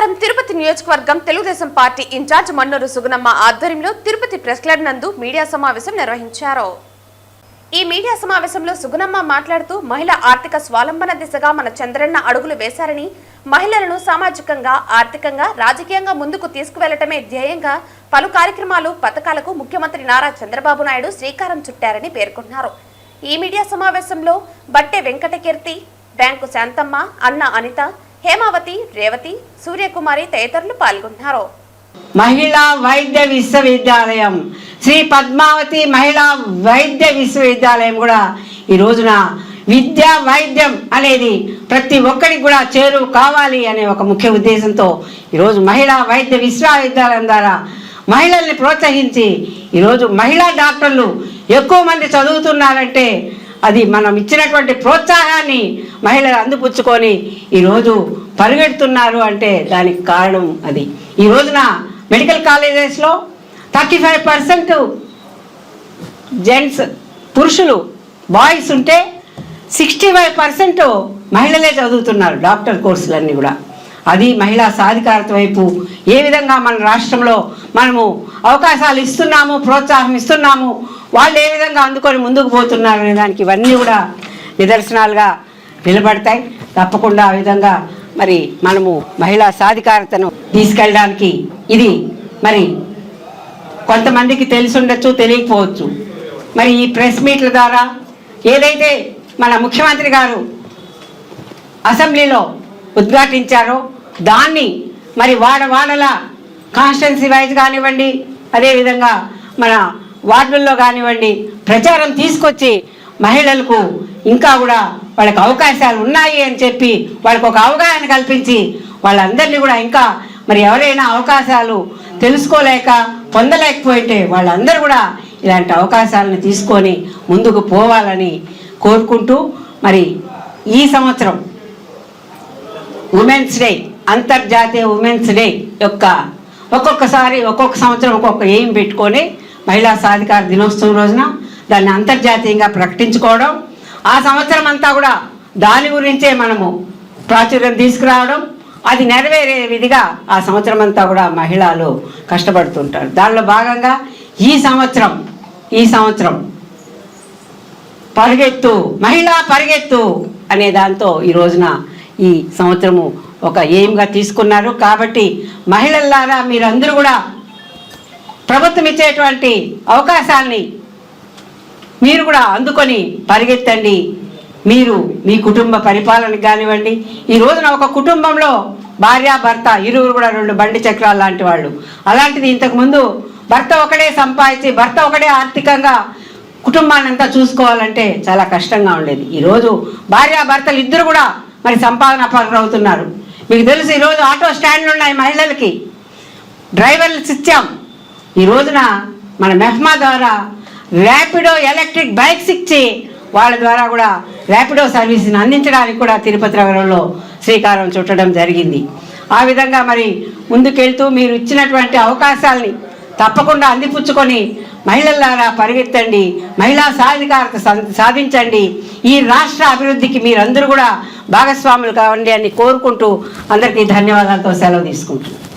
శనివారం తిరుపతి నియోజకవర్గం Telugu Desam party incharge Mannuru Sugunamma ఆధ్వర్యంలో తిరుపతి ప్రెస్ క్లబ్ నందు మీడియా సమావేశం నిర్వహించారు. ఈ మీడియా సమావేశంలో సుగుణమ్మ మాట్లాడుతూ మహిళ ఆర్థిక స్వాలంబన దిశగా మన చంద్రన్న అడుగులు వేశారని మహిళలను సామాజికంగా ఆర్థికంగా రాజకీయంగా ముందుకు తీసుకువెళ్ళటమే ధ్యేయంగా పలు కార్యక్రమాలు పథకాలకు ముఖ్యమంత్రి నారా చంద్రబాబు నాయుడు శ్రీకారం చుట్టారని పేర్కొన్నారు. ఈ మీడియా సమావేశంలో బట్టె వెంకటకీర్తి బ్యాంకు శాంతమ్మ అన్న అనిత హేమావతి రేవతి సూర్యకుమారి తదితరులు పాల్గొన్నారు మహిళా వైద్య విశ్వవిద్యాలయం శ్రీ పద్మావతి మహిళా వైద్య విశ్వవిద్యాలయం కూడా ఈ రోజున విద్య వైద్యం అనేది ప్రతి ఒక్కరికి కూడా చేరువు కావాలి అనే ఒక ముఖ్య ఉద్దేశంతో ఈరోజు మహిళా వైద్య విశ్వవిద్యాలయం ద్వారా మహిళల్ని ప్రోత్సహించి ఈరోజు మహిళా డాక్టర్లు ఎక్కువ మంది చదువుతున్నారంటే అది మనం ఇచ్చినటువంటి ప్రోత్సాహాన్ని మహిళలు అందిపుచ్చుకొని ఈరోజు పరిగెడుతున్నారు అంటే దానికి కారణం అది. ఈ రోజున మెడికల్ కాలేజెస్లో థర్టీ ఫైవ్ పర్సెంట్ జెంట్స్ పురుషులు బాయ్స్ ఉంటే సిక్స్టీ ఫైవ్ పర్సెంట్ మహిళలే చదువుతున్నారు డాక్టర్ కోర్సులన్నీ కూడా. అది మహిళా సాధికారత వైపు ఏ విధంగా మన రాష్ట్రంలో మనము అవకాశాలు ఇస్తున్నాము ప్రోత్సాహం ఇస్తున్నాము వాళ్ళు ఏ విధంగా అందుకొని ముందుకు పోతున్నారు అనే దానికి ఇవన్నీ కూడా నిదర్శనాలుగా నిలబడతాయి. తప్పకుండా ఆ విధంగా మరి మనము మహిళా సాధికారతను తీసుకెళ్ళడానికి ఇది మరి కొంతమందికి తెలిసి ఉండొచ్చు తెలియకపోవచ్చు. మరి ఈ ప్రెస్ మీట్ల ద్వారా ఏదైతే మన ముఖ్యమంత్రి గారు అసెంబ్లీలో ఉద్ఘాటించారో దాన్ని మరి వాడ వాడల కాన్స్టిట్యున్సీ వైజ్ కానివ్వండి అదేవిధంగా మన వార్డుల్లో కానివ్వండి ప్రచారం తీసుకొచ్చి మహిళలకు ఇంకా కూడా వాళ్ళకి అవకాశాలు ఉన్నాయి అని చెప్పి వాళ్ళకు ఒక అవగాహన కల్పించి వాళ్ళందరినీ కూడా ఇంకా మరి ఎవరైనా అవకాశాలు తెలుసుకోలేక పొందలేకపోయింటే వాళ్ళందరూ కూడా ఇలాంటి అవకాశాలను తీసుకొని ముందుకు పోవాలని కోరుకుంటూ మరి ఈ సంవత్సరం ఉమెన్స్ డే అంతర్జాతీయ ఉమెన్స్ డే యొక్క ఒక్కొక్కసారి ఒక్కొక్క సంవత్సరం ఒక్కొక్క ఎయిమ్ పెట్టుకొని మహిళా సాధికార దినోత్సవం రోజున దాన్ని అంతర్జాతీయంగా ప్రకటించుకోవడం ఆ సంవత్సరం అంతా కూడా దాని గురించే మనము ప్రాచుర్యం తీసుకురావడం అది నెరవేరే విధిగా ఆ సంవత్సరం అంతా కూడా మహిళలు కష్టపడుతుంటారు. దానిలో భాగంగా ఈ సంవత్సరం ఈ సంవత్సరం పరిగెత్తు మహిళా పరిగెత్తు అనే దాంతో ఈ రోజున ఈ సంవత్సరము ఒక ఎయిమ్గా తీసుకున్నారు. కాబట్టి మహిళల్లారా మీరందరూ కూడా ప్రభుత్వం ఇచ్చేటువంటి అవకాశాల్ని మీరు కూడా అందుకొని పరిగెత్తండి. మీరు మీ కుటుంబ పరిపాలనకు కానివ్వండి. ఈ రోజున ఒక కుటుంబంలో భార్య భర్త ఇరువురు కూడా రెండు బండి చక్రాలు లాంటి వాళ్ళు. అలాంటిది ఇంతకుముందు భర్త ఒకడే సంపాదించి భర్త ఒకడే ఆర్థికంగా కుటుంబాన్ని అంతా చూసుకోవాలంటే చాలా కష్టంగా ఉండేది. ఈరోజు భార్య భర్తలు ఇద్దరు కూడా మరి సంపాదన అవుతున్నారు మీకు తెలుసు ఈరోజు ఆటో స్టాండ్లు ఉన్నాయి మహిళలకి. డ్రైవర్లు ఇచ్చాం ఈ రోజున మన మెహ్మా ద్వారా ర్యాపిడో ఎలక్ట్రిక్ బైక్స్ ఇచ్చి వాళ్ళ ద్వారా కూడా ర్యాపిడో సర్వీస్ని అందించడానికి కూడా తిరుపతి నగరంలో శ్రీకారం చుట్టడం జరిగింది. ఆ విధంగా మరి ముందుకెళ్తూ మీరు ఇచ్చినటువంటి అవకాశాల్ని తప్పకుండా అందిపుచ్చుకొని మహిళలారా పరిగెత్తండి మహిళా సాధికారత సాధించండి. ఈ రాష్ట్ర అభివృద్ధికి మీరందరూ కూడా భాగస్వాములు కావండి అని కోరుకుంటూ అందరికీ ధన్యవాదాలతో సెలవు తీసుకుంటున్నాను.